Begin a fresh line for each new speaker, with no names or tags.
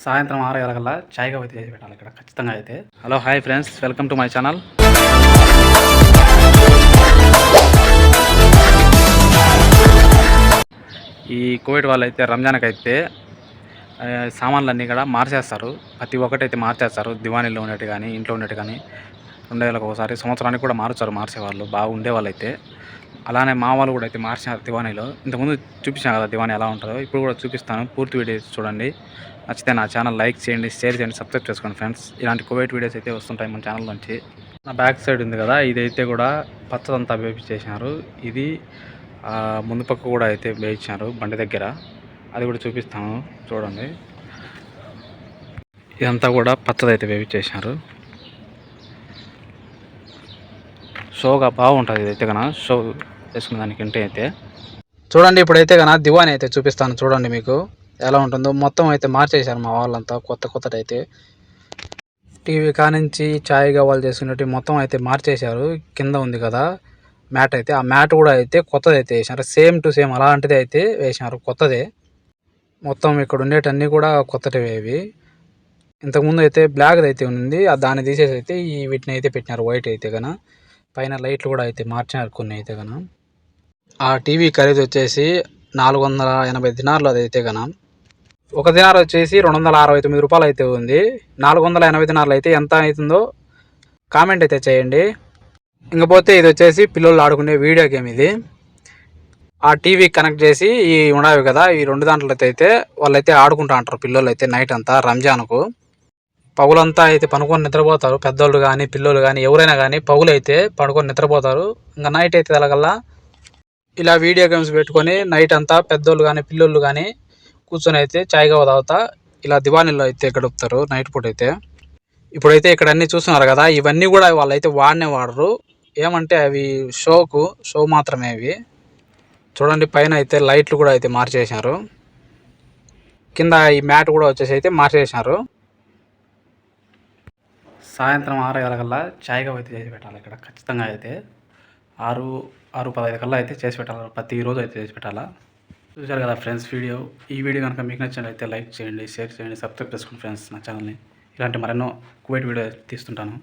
సాయంత్రం ఆరు గంటల చాయ్గా అయితే చేసి పెట్టాలి ఇక్కడ ఖచ్చితంగా అయితే. Hello hi friends welcome to my channel. ఈ కోవిడ్ వాళ్ళు అయితే రంజాన్కి అయితే సామాన్లన్నీ కూడా మార్చేస్తారు. ప్రతి ఒక్కటి అయితే మార్చేస్తారు. దివాణీలో ఉన్నట్టు కానీ ఇంట్లో ఉన్నట్టు కానీ. రెండు వేలకు ఒకసారి సంవత్సరానికి కూడా మార్చారు మార్చేవాళ్ళు బాగా ఉండేవాళ్ళు అయితే అలానే మా వాళ్ళు కూడా అయితే మార్చినారు దివాణీలో ఇంతకుముందు చూపించాను కదా దివాణి ఎలా ఉంటుందో ఇప్పుడు కూడా చూపిస్తాను. పూర్తి వీడియోస్ చూడండి. నచ్చితే నా ఛానల్ లైక్ చేయండి షేర్ చేయండి సబ్స్క్రైబ్ చేసుకోండి ఫ్రెండ్స్. ఇలాంటి కోవిడ్ వీడియోస్ అయితే వస్తుంటాయి మన ఛానల్ నుంచి. నా బ్యాక్ సైడ్ ఉంది కదా ఇదైతే కూడా పచ్చదంతా వేపి చేసినారు. ఇది ముందు పక్క కూడా అయితే వేయించారు బండి దగ్గర. అది కూడా చూపిస్తాను చూడండి. ఇదంతా కూడా పచ్చదైతే వేపించేసినారు షోగా బాగుంటుంది ఇదైతే కన షో వేసుకున్న దానికి ఇంటే అయితే. చూడండి ఇప్పుడైతే కన దివాని అయితే చూపిస్తాను. చూడండి మీకు ఎలా ఉంటుందో. మొత్తం అయితే మార్చేశారు మా వాళ్ళంతా కొత్త కొత్తది అయితే టీవీ కానించి ఛాయ్ కావాలి చేసుకున్నట్టు మొత్తం అయితే మార్చేశారు. కింద ఉంది కదా మ్యాట్ అయితే. ఆ మ్యాట్ కూడా అయితే కొత్తది అయితే వేసినారు. సేమ్ టు సేమ్ అలాంటిది అయితే వేసినారు. కొత్తదే. మొత్తం ఇక్కడ ఉండేటన్నీ కూడా కొత్తటివి ఇవి. ఇంతకుముందు అయితే బ్లాక్ అయితే ఉంది ఆ దాన్ని తీసేసి అయితే ఈ వీటిని అయితే పెట్టినారు. వైట్ అయితే కన పైన లైట్లు కూడా అయితే మార్చినారు కొన్ని అయితే కన ఆ టీవీ ఖరీదు వచ్చేసి నాలుగు వందల ఎనభై దినార్లు అది అయితే కన ఒక దినార్ వచ్చేసి రెండు వందల అరవై తొమ్మిది రూపాయలు అయితే ఉంది. నాలుగు వందల ఎనభై దినార్లు అయితే ఎంత అవుతుందో కామెంట్ అయితే చేయండి. ఇంకపోతే ఇది వచ్చేసి పిల్లలు ఆడుకునే వీడియో గేమ్ ఇది. ఆ టీవీ కనెక్ట్ చేసి ఈ ఉండవి కదా ఈ రెండు దాంట్లో అయితే వాళ్ళైతే ఆడుకుంటా అంటారు పిల్లలు అయితే నైట్ అంతా రంజాన్కు. పగులంతా అయితే పనుకొని నిద్రపోతారు. పెద్దోళ్ళు కానీ పిల్లలు కానీ ఎవరైనా కానీ పగులు అయితే పడుకొని నిద్రపోతారు. ఇంకా నైట్ అయితే తెలగల్లా ఇలా వీడియో గేమ్స్ పెట్టుకొని నైట్ అంతా పెద్దోళ్ళు కానీ పిల్లోళ్ళు కానీ కూర్చొని అయితే చాయ్గా తాగుతా. ఇలా దివాణిలో అయితే గడుపుతారు నైట్ పూట అయితే. ఇప్పుడైతే ఇక్కడ అన్ని చూస్తున్నారు కదా ఇవన్నీ కూడా వాళ్ళైతే వాడనే వాడరు. ఏమంటే అవి షోకు షో మాత్రమే అవి చూడండి పైన అయితే లైట్లు కూడా అయితే మార్చేసారు కింద ఈ మ్యాట్ కూడా వచ్చేసి అయితే మార్చేసారు సాయంత్రం ఆరు గంటల చాయ్గా అయితే చేసి పెట్టాలి ఇక్కడ ఖచ్చితంగా అయితే. ఆరు ఆరు పదహైదు కల్లా అయితే చేసి పెట్టాలి ప్రతిరోజు అయితే చేసి పెట్టాలా. చూశారు కదా ఫ్రెండ్స్ వీడియో ఈ వీడియో కనుక మీకు నచ్చినట్లయితే లైక్ చేయండి షేర్ చేయండి సబ్స్క్రైబ్ చేసుకోండి ఫ్రెండ్స్ నా ఛానల్ని. ఇలాంటి మరెన్నో కువైట్ వీడియో తీస్తుంటాను.